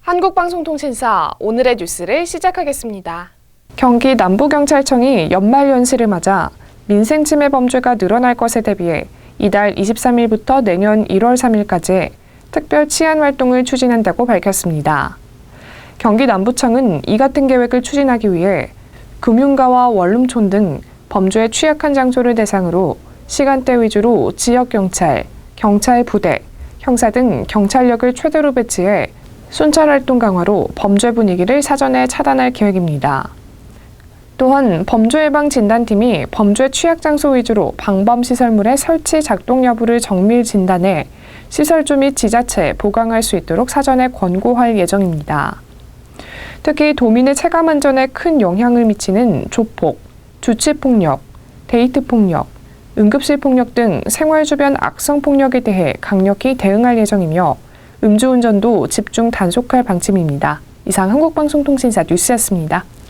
한국방송통신사 오늘의 뉴스를 시작하겠습니다. 경기 남부경찰청이 연말연시를 맞아 민생 침해 범죄가 늘어날 것에 대비해 이달 23일부터 내년 1월 3일까지 특별 치안 활동을 추진한다고 밝혔습니다. 경기 남부청은 이 같은 계획을 추진하기 위해 금융가와 원룸촌 등 범죄에 취약한 장소를 대상으로 시간대 위주로 지역경찰, 경찰 부대, 형사 등 경찰력을 최대로 배치해 순찰 활동 강화로 범죄 분위기를 사전에 차단할 계획입니다. 또한 범죄 예방 진단팀이 범죄 취약 장소 위주로 방범 시설물의 설치 작동 여부를 정밀 진단해 시설주 및 지자체에 보강할 수 있도록 사전에 권고할 예정입니다. 특히 도민의 체감 안전에 큰 영향을 미치는 조폭, 주치 폭력, 데이트 폭력, 응급실 폭력 등 생활 주변 악성 폭력에 대해 강력히 대응할 예정이며 음주운전도 집중 단속할 방침입니다. 이상 한국방송통신사 뉴스였습니다.